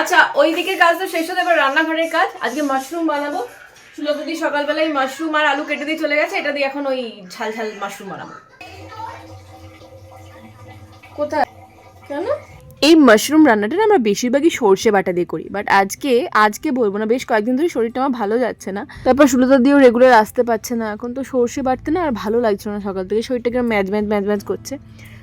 আচ্ছা ওই দিকের কাজ তো শেষ হতে এবার রান্নাঘরের কাজ। আজকে মাশরুম বানাবো। সুলভদি সকালবেলায় মাশরুম আর আলু কেটে দিয়ে চলে গেছে, এটা দিয়ে এখন ওই ঝাল ঝাল মাশরুম বানাবো। কোথায়? কেন? এই মাশরুম রান্নাটা আমরা বেশিরভাগই সর্ষে বাটা দিয়ে করি বাট আজকে আজকে বলব না, বেশ কয়েকদিন ধরে শরীরটা আমার ভালো যাচ্ছে না। তারপর সুলতা দিয়েও রেগুলার আসতে পারছে না, এখন তো সর্ষে বাটতে না আর ভালো লাগছে না সকাল থেকে, শরীরটা কিরম ম্যাজ ম্যাজ ম্যাজ ম্যাজ করছে।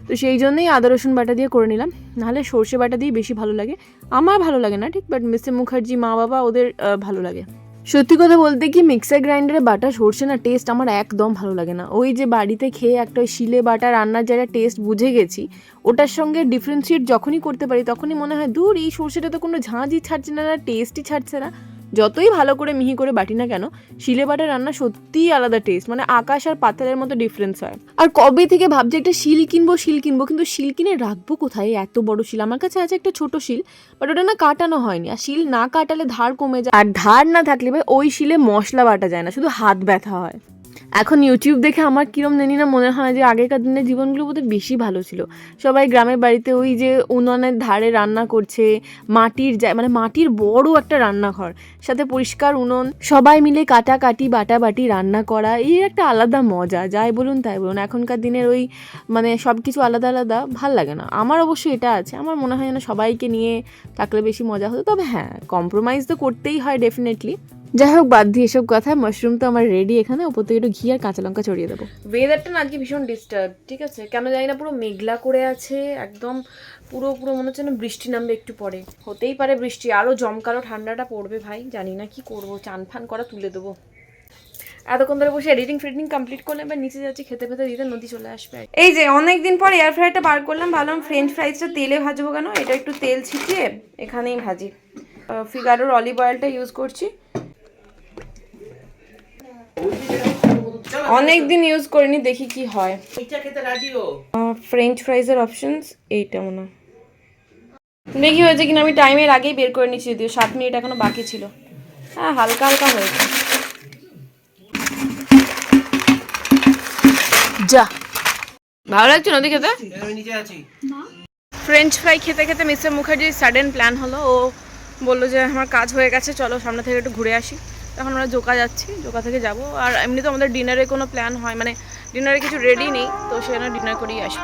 তো সেই জন্যই আদা, রসুন বাটা দিয়ে করে নিলাম। নাহলে সর্ষে বাটা দিয়ে বেশি ভালো লাগে। আমার ভালো লাগে না, ঠিক? বাট মিস্টার মুখার্জি মা বাবা, ওদের ভালো লাগে। সত্যি কথা বলতে কি মিক্সার গ্রাইন্ডারে বাটা, সরষে না টেস্ট আমার একদম ভালো লাগে না। ওই যে বাড়িতে খেয়ে একটা শিলে বাটা রান্নার যারা টেস্ট বুঝে গেছি, ওটার সঙ্গে ডিফারেন্সিয়েট যখনই করতে পারি, তখনই মনে হয়, দূর, এই সর্ষেটা তো কোনো ঝাঁঝই ছাড়ছে না না টেস্টই ছাড়ছে না। যতই ভালো করে মিহি করে বাটি না কেন শিলে বাটা রান্না সত্যিই আলাদা টেস্ট মানে আকাশ আর পাতালের মতো ডিফারেন্স হয়। আর কবে থেকে ভাবছি একটা শিল কিনবো শিল কিনবো কিন্তু শিল কিনে রাখব কোথায়? এত বড় শিল আমার কাছে আছে একটা ছোট শিল বাট ওটা না কাটানো হয়নি আর শিল না কাটালে ধার কমে যায়। আর ধার না থাকলে ভাই ওই শিলে মশলা বাটা যায় না শুধু হাত ব্যথা হয়। এখন ইউটিউব দেখে আমার কিরম জানি না মনে হয় যে আগেকার দিনের জীবনগুলো বোধহয় বেশি ভালো ছিল। সবাই গ্রামের বাড়িতে ওই যে উনুনের ধারে রান্না করছে, মাটির মানে মাটির বড় একটা রান্নাঘর, সাথে পরিষ্কার উনুন, সবাই মিলে কাটাকাটি, বাটাবাটি রান্না করা, এই একটা আলাদা মজা, যাই বলুন তাই বলুন। এখনকার দিনের ওই মানে সব কিছু আলাদা আলাদা, ভালো লাগে না। আমার অবশ্যই এটা আছে, আমার মনে হয় যেন সবাইকে নিয়ে থাকলে বেশি মজা হতো, তবে হ্যাঁ কম্প্রোমাইজ তো করতেই হয় ডেফিনেটলি যাই হোক বাদ দিয়ে এসব কথা মাশরুম তো আমার রেডি এখানে ওপর থেকে একটু ঘি আর কাঁচা লঙ্কা ছড়িয়ে দেবো। ওয়েদারটা না আজকে ভীষণ ডিস্টার্ব ঠিক আছে? কেন জানি না পুরো মেঘলা করে আছে, একদম পুরো পুরো মনে হচ্ছে না বৃষ্টি নামবে একটু পরে। হতেই পারে বৃষ্টি আরও জমকালো ঠান্ডাটা পড়বে ভাই, জানি না কি করব, চান ফান করা তুলে দেবো। এতক্ষণ ধরে বসে এডিটিং ফেডিটিং কমপ্লিট করলে এবার নিচে যাচ্ছি, খেতে খেতে দিতে নদী চলে আসবে। এই যে অনেক দিন পর এয়ার ফ্রাইটা বার করলাম, ভাবলাম ফ্রেঞ্চ ফ্রাইসটা তেলে ভাজবো কেন? এটা একটু তেল ছিটিয়ে এখানেই ভাজি। ফিগারোর অলিভ অয়েলটা ইউজ করছি। অনেক দিন ইউজ করিনি দেখি কি হয়। ফ্রেঞ্চ ফ্রাইজের অপশনস এইটা মনে দেখি হয়েছে কিনা আমি টাইমের আগেই বের করে নিচ্ছি যদিও সাত মিনিট এখনও বাকি ছিল। হ্যাঁ হালকা হালকা হয়েছে। যা। ভালো লাগছে নদী খেতে? ফ্রেঞ্চ ফ্রাই খেতে খেতে মিস্টার মুখার্জির সাডেন প্ল্যান হলো। ও বলল যে আমার কাজ হয়ে গেছে চলো সামনে থেকে একটু ঘুরে আসি। তখন আমরা জোকা যাচ্ছি জোকা থেকে যাব। আর এমনি তো আমাদের ডিনারে কোনো প্ল্যান হয় মানে ডিনারে কিছু রেডি নেই তো সেখানে ডিনার করেই আসি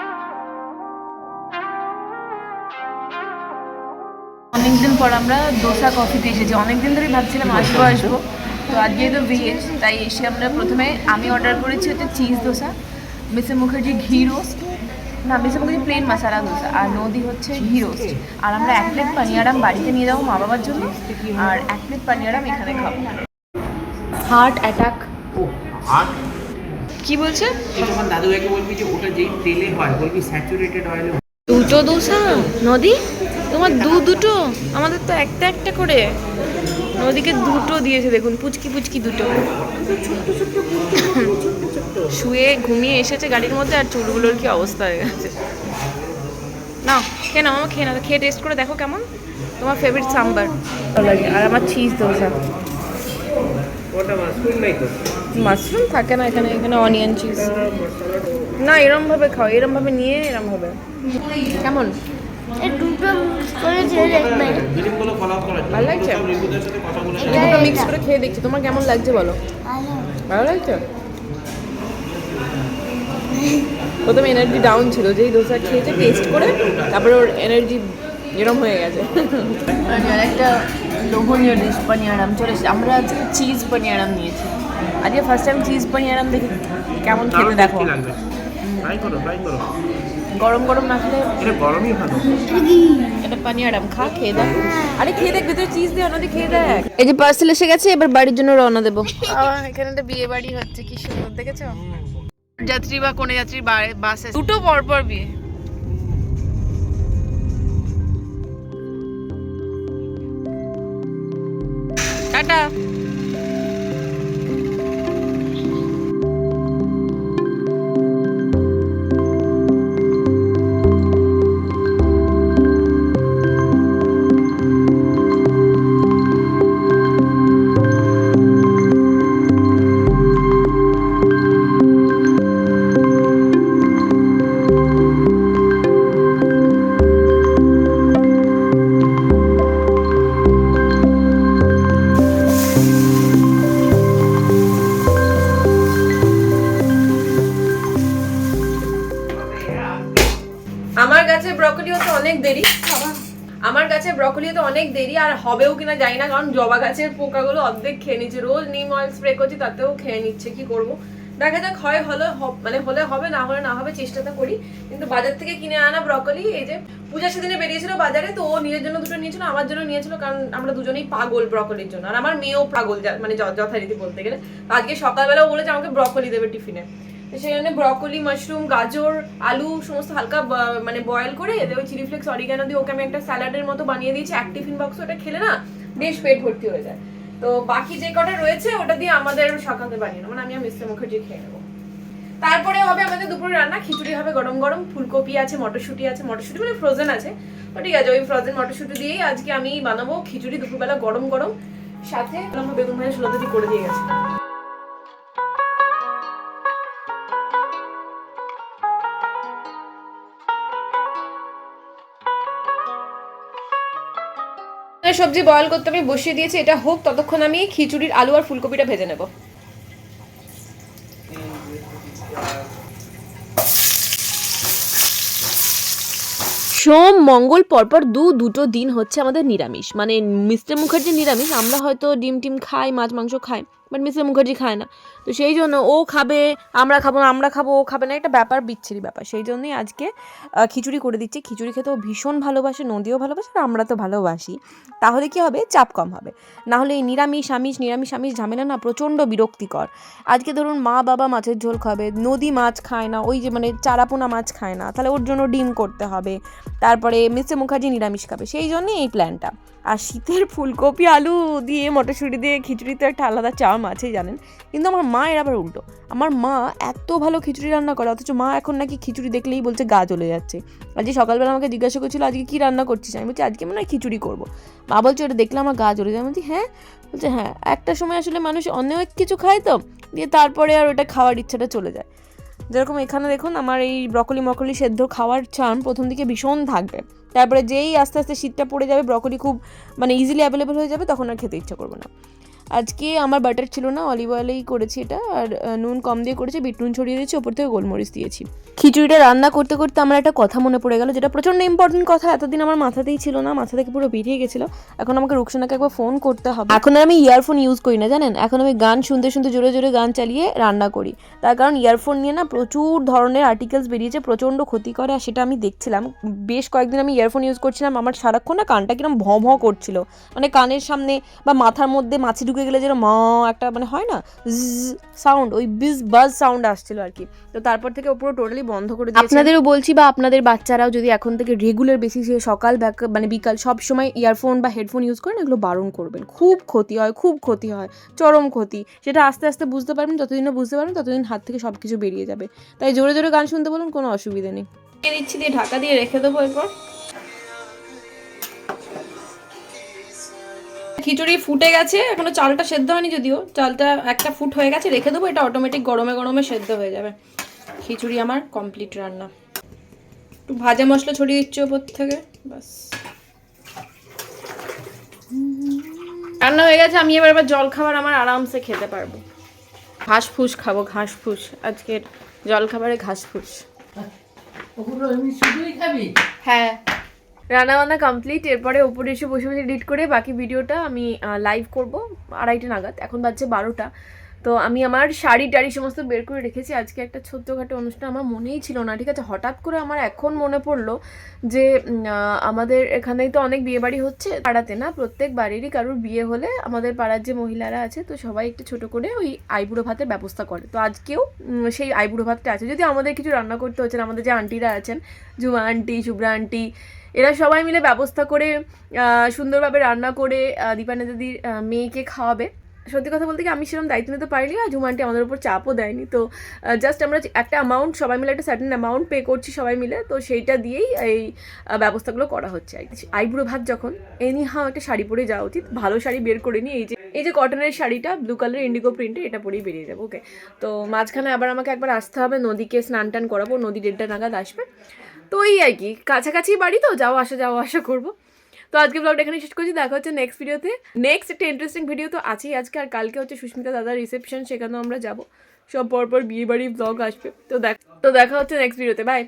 অনেকদিন পর আমরা দোসা কফিতে এসেছি। অনেকদিন ধরেই ভাবছিলাম আসব আসব। তো আজকে তো ভেজ তাই এসে আমরা প্রথমে আমি অর্ডার করেছি হচ্ছে চিজ দোসা মিসে মুখার্জি ঘি রোস্ট না মিসে মুখার্জি প্লেন মশালা দোসা আর নদী হচ্ছে ঘি রোস্ট আর আমরা এক প্লেট পানিয়ারাম বাড়িতে নিয়ে যাব মা বাবার জন্য আর এক প্লেট পানিয়ারাম এখানে খাব। Heart attack. আর কি বলছে? তুই দাদু ভাইকে বলবি যে ওটা যেই তেলে হয় বলবি স্যাচুরেটেড অয়েলে দুটো দোসা? নদী? তোমার দু দুটো? আমাদের তো একটা একটা করে। নদীকে দুটো দিয়েছে দেখুন পুচকি পুচকি দুটো। শুয়ে ঘুমিয়ে এসেছে গাড়ির মধ্যে আর চুলগুলোর কি অবস্থা হয়ে গেছে। না খেয়ে নাও আমার খেয়ে না খেয়ে টেস্ট করে দেখো কেমন। তোমার ফেভারিট সাম্বার ভালো লাগে। আর আমার চিজ দোসা। মাশরুম নাই তো? মাশরুম থাকে না এখানে এখানে অনিয়ন চিজ না এরম ভাবে খাও এরম ভাবে নিয়ে এরম ভাবে কেমন করা ভালো লাগছে? দুটো মিক্স করে খেয়ে দেখছি তোমার কেমন লাগছে বলো? ভালো লাগছে? প্রথমে এনার্জি ডাউন ছিল যেই দোসা খেয়েছে টেস্ট করে তারপরে ওর এনার্জি এরম হয়ে গেছে। একটা লোভনীয় ডিশ পানিয়ারাম চলে এসেছে আমরা আজকে চিজ পানিয়ারাম নিয়েছি আজকে ফার্স্ট টাইম চিজ পানিয়ারাম দেখি কেমন খেতে দেখো ট্রাই করো ট্রাই করো গরম গরম না খেলে এটা গরমই ভালো। এটা পানিয়ারাম খা খেয়ে দেখ আরে খেয়ে দেখ ভিতরে চিজ দিয়ে অন্যদিকে খেয়ে দেখ এই যে পার্সেল এসে গেছে এবার বাড়ির জন্য রওনা দেবো। এখানে একটা বিয়ে বাড়ি হচ্ছে কি সুন্দর দেখেছ? যাত্রী বা কোনে যাত্রী বাসে দুটো পর পর বিয়ে। টাটা। কাছে ব্রকলিও তো অনেক দেরি। আমার কাছে ব্রকলিও তো অনেক দেরি আর হবেও কিনা যাই না, কারণ জবা গাছের পোকাগুলো অর্ধেক খেয়ে নিচ্ছে। রোজ নিম অয়েল স্প্রে করছি, তাতেও খেয়ে নিচ্ছে, কি করব? দেখা যাক, হয় হলে মানে হলে হবে, না হলে না হবে, চেষ্টা তো করি। কিন্তু বাজার থেকে কিনে আনা ব্রকলি এই যে পূজার সেদিনে বেরিয়েছিল বাজারে, তো ও নিজের জন্য দুটো নিয়েছিল, আমার জন্য নিয়েছিল, কারণ আমরা দুজনেই পাগল ব্রকলির জন্য। আর আমার মেয়েও পাগল মানে যথারীতি বলতে গেলে। আজকে সকালবেলা ও বলেছে, আমাকে ব্রকলি দেবে টিফিনে। সেখানে ব্রকলি মাশরুম গাজর, আলু, সমস্ত হালকা মানে বয়েল করে ওই চিলি ফ্লেক্স অরিগানো দিয়ে ওকে আমি একটা স্যালাডের মতো বানিয়ে দিয়েছি। এক টিফিন বক্স ওটা খেলে না বেশ পেট ভর্তি হয়ে যায়। তো বাকি যে কটা রয়েছে, ওটা দিয়ে আমাদের সকালে বানিয়ে নেব মানে আমি মিস্টার মুখার্জি খেয়ে নেব। তারপরে হবে আমাদের দুপুরে রান্না, খিচুড়ি হবে গরম গরম, ফুলকপি আছে, মটরশুঁটি আছে, মটরশুঁটি মানে ফ্রোজেন আছে। তো ঠিক আছে, ওই ফ্রোজেন মটরশুঁটি দিয়েই আজকে আমি বানাবো খিচুড়ি দুপুরবেলা গরম গরম। সাথে বেগুন ভাজা ষোলো করে দিয়ে গেছে। সবজি বয়ল করতে আমি বসিয়ে দিয়েছি, এটা হোক, ততক্ষণ আমি খিচুড়ির আলু আর ফুলকপিটা ভেজে নেব। সোম, মঙ্গল, পরপর দু, দুটো দিন হচ্ছে আমাদের নিরামিষ। মানে মিস্টার মুখার্জি নিরামিষ, আমরা হয়তো ডিম টিম খাই, মাছ, মাংস খাই। বাট মিস্টার মুখার্জি খায় না। তো সেই জন্য ও খাবে, আমরা খাব আমরা খাব, ও খাবে না। একটা ব্যাপার বিচ্ছিরি ব্যাপার। সেই জন্যই আজকে খিচুড়ি করে দিচ্ছি। খিচুড়ি খেতেও ভীষণ ভালোবাসে, নদীও ভালোবাসে, আর আমরা তো ভালোবাসি। তাহলে কি হবে? চাপ কম হবে। না হলে এই নিরামিষ, আমিষ নিরামিষ, আমিষ ঝামেলা না প্রচণ্ড বিরক্তিকর। আজকে ধরুন মা বাবা মাছের ঝোল খাবে, নদী মাছ খায় না, ওই যে মানে চারাপোনা মাছ খায় না, তাহলে ওর জন্য ডিম করতে হবে। তারপরে মিস্টার মুখার্জি নিরামিষ খাবে। সেই জন্যই এই প্ল্যানটা আর শীতের ফুলকপি, আলু দিয়ে, মটরশুঁটি দিয়ে খিচুড়ি তো একটা আলাদা চাম আছে জানেন। কিন্তু আমার মা এর আবার উল্টো। আমার মা এত ভালো খিচুড়ি রান্না করে, অথচ মা এখন নাকি খিচুড়ি দেখলেই বলছে গা জ্বলে যাচ্ছে। আজকে সকালবেলা আমাকে জিজ্ঞাসা করছিল, আজকে কী রান্না করছিস? আমি বলছি, আজকে মনে হয় খিচুড়ি করব। মা বলছে, ওটা দেখলে আমার গা জ্বলে যায় বলছি হ্যাঁ? বলছে হ্যাঁ। একটা সময় আসলে মানুষ অনেক কিছু খায় তো, দিয়ে তারপরে আর ওটা খাওয়ার ইচ্ছাটা চলে যায়। যেরকম এখানে দেখুন আমার এই ব্রকলি মকলি সেদ্ধ খাওয়ার চান প্রথম দিকে ভীষণ থাকবে। তারপরে যেই আস্তে আস্তে শীতটা পড়ে যাবে ব্রকলি খুব মানে ইজিলি অ্যাভেলেবেল হয়ে যাবে, তখন আর খেতে ইচ্ছা করবে না। আজকে আমার বাটার ছিল না অলিভ অয়েলেই করেছি এটা, আর নুন কম দিয়ে করেছি বিট নুন ছড়িয়ে দিয়েছি, ওপর থেকে গোলমরিচ দিয়েছি। খিচুড়িটা রান্না করতে করতে আমার একটা কথা মনে পড়ে গেল, যেটা প্রচণ্ড ইম্পর্টেন্ট কথা, এতদিন আমার মাথাতেই ছিল না, মাথা থেকে পুরো বেরিয়ে গেছিল, এখন আমাকে রুকসানাকে একবার ফোন করতে হবে। এখন আর আমি ইয়ারফোন ইউজ করি না, জানেন? এখন আমি গান শুনতে শুনতে জোরে জোরে গান চালিয়ে রান্না করি। তার কারণ ইয়ারফোন নিয়ে না প্রচুর ধরনের আর্টিকেলস বেরিয়েছে, প্রচণ্ড ক্ষতি করে, আর সেটা আমি দেখছিলাম। বেশ কয়েকদিন আমি ইয়ারফোন ইউজ করছিলাম, আমার সারাক্ষণ না কানটা কিরম ভ ভ করছিল। মানে কানের সামনে বা মাথার মধ্যে মাছি ঢুকে গেলে যেন মা একটা মানে হয় না সাউন্ড ওই বিজ বাজ সাউন্ড আসছিল আর কি। তো তারপর থেকে পুরো টোটালি বন্ধ করে দিয়েছে। আপনাদেরও বলছি বা আপনাদের বাচ্চারাও যদি এখন থেকে রেগুলার বেসিসে সকাল মানে বিকাল সব সময় ইয়ারফোন বা হেডফোন ইউজ করেন এগুলো বারণ করবেন। খুব ক্ষতি হয় খুব ক্ষতি হয় চরম ক্ষতি। সেটা আস্তে আস্তে বুঝতে পারবেন যতদিন না বুঝতে পারবেন ততদিন হাত থেকে সব কিছু বেরিয়ে যাবে। তাই জোরে জোরে গান শুনতে বলুন কোনো অসুবিধা নেই। দিয়ে দিচ্ছি দিয়ে ঢাকা দিয়ে রেখে দেবো এরপর। খিচুড়ি ফুটে গেছে এখনও চালটা সেদ্ধ হয়নি যদিও চালটা একটা ফুট হয়ে গেছে রেখে দেবো এটা অটোমেটিক গরমে গরমে সেদ্ধ হয়ে যাবে। খিচুড়ি আমার কমপ্লিট রান্না। একটু ভাজা মশলা ছড়িয়ে দিচ্ছি ওপর থেকে বাস রান্না হয়ে গেছে আমি এবার এবার জল খাবার আমার আরামসে খেতে পারব। ঘাস ফুস খাব ঘাস ফুস আজকের জল খাবারে ঘাস ফুস হ্যাঁ। রান্না বান্না কমপ্লিট এরপরে ওপরে এসে বসে বসে এডিট করে বাকি ভিডিওটা আমি লাইভ করব আড়াইটা নাগাদ। এখন বাজছে বারোটা। তো আমি আমার শাড়ি টাড়ি সমস্ত বের করে রেখেছি। আজকে একটা ছোট্টখাটো অনুষ্ঠান, আমার মনেই ছিল না, ঠিক আছে? হঠাৎ করে আমার এখন মনে পড়ল যে আমাদের এখানেই তো অনেক বিয়ে বাড়ি হচ্ছে, পাড়াতে না? প্রত্যেক বাড়িরই কারোর বিয়ে হলে আমাদের পাড়ার যে মহিলারা আছে, তো সবাই একটু ছোট করে ওই আইবুড়ো ভাতের ব্যবস্থা করে। তো আজকেও সেই আইবুড়ো ভাতটা আছে। যদি আমাদের কিছু রান্না করতে হচ্ছে, আমাদের যে আন্টিরা আছেন, জুমা আন্টি, শুভ্রা আন্টি এরা সবাই মিলে ব্যবস্থা করে সুন্দরভাবে রান্না করে দীপানা দিদির মেয়েকে খাওয়াবে। সত্যি কথা বলতে কি, আমি সেরকম দায়িত্ব নিতে পারিনি আর ঝুমানটি আমাদের উপর চাপও দেয়নি। তো জাস্ট আমরা একটা অ্যামাউন্ট সবাই মিলে একটা সার্টেন অ্যামাউন্ট পে করছি সবাই মিলে, তো সেইটা দিয়েই এই ব্যবস্থাগুলো করা হচ্ছে। আইবুড়ো ভাত যখন এনি হাও একটা শাড়ি পরে যাওয়া উচিত, ভালো শাড়ি বের করে নিই এই যে এই যে কটনের শাড়িটা ব্লু কালার ইন্ডিগো প্রিন্টে এটা পরেই বেরিয়ে যাব ওকে তো মাঝখানে আবার আমাকে একবার আসতে হবে, নদীকে স্নান টান করাবো, নদী দেড়টা নাগাদ আসবে। তো এই আর কি। কাছাকাছি বাড়ি তো যাওয়া আসা যাওয়া আসা করব তো আজকে ব্লগটা এখানে শেষ করছি, দেখা হচ্ছে নেক্সট ভিডিওতে নেক্সট একটা ইন্টারেস্টিং ভিডিও তো আছেই আজকে, আর কালকে হচ্ছে সুস্মিতা দাদার রিসেপশন সেখানেও আমরা যাব। সব পরপর বিয়ে বাড়ি ব্লগ আসবে। তো দেখ, তো দেখা হচ্ছে নেক্সট ভিডিওতে বাই